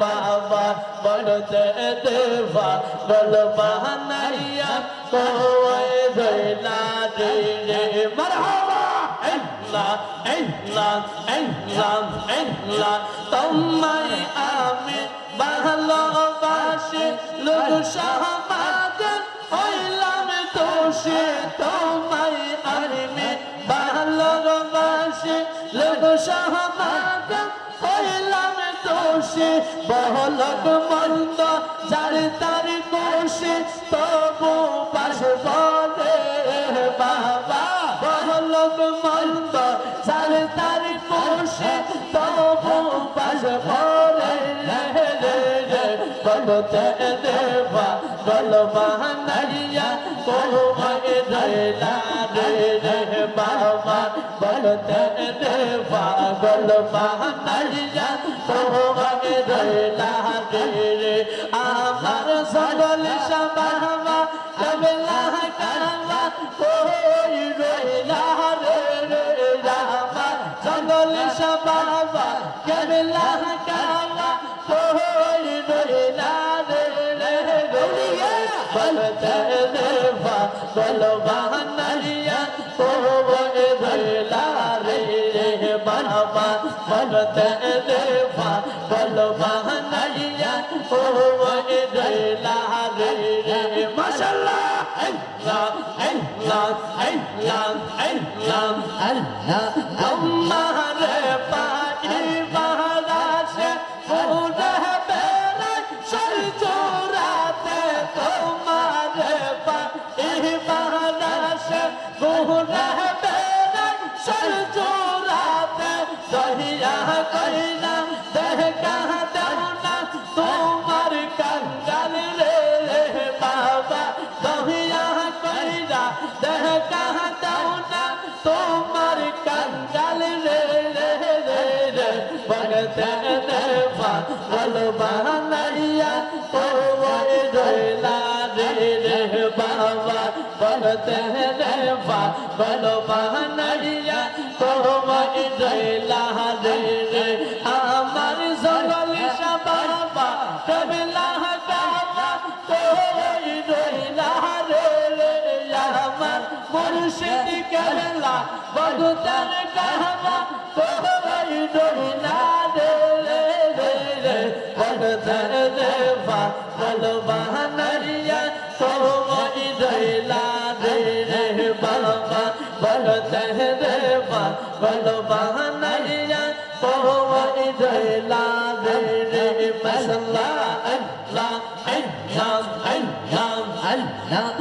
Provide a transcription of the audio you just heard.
বাবা বলতে দেবা বল বাহানাইয়া কোয় রইলা রে রে মারহাবা আল্লাহ আল্লাহ দোষী বহলক মন্দ যার তার কোষে তবু পাশ বলে বাবা বহলক মন্দ রে বলতে দেবা বল বাহানাইয়া তোমায় রইলা রে রে বাবা বলতে দেবা বল তোমায় রইলা রে রে আমার সকল সবাবা দেবা বল বাহানাইয়া তোমায় রইলা রে রে বাবা বলতে দেবা বল বাহানাইয়া তোমায় রইলা রে রে মাশাআল্লাহ আল্লাহ আল্লাহ আল্লাহ আল্লাহ আল্লাহ বগতে দেবা বল বাহানাইয়া ও ওই রইলা রে রে বাবা বগতে দেবা বল বাহানাইয়া তো ওই রইলা রে রে আমার কবিলা গাওয়া তো বগুতার দেবা বল বাহানারিয়া কোই রইলা রে রে বাবা বলতে দেবা বল বাহানারিয়া কোই রইলা রে রে মশলা আল্লাহ আল্লাহ আল্লাহ আল্লাহ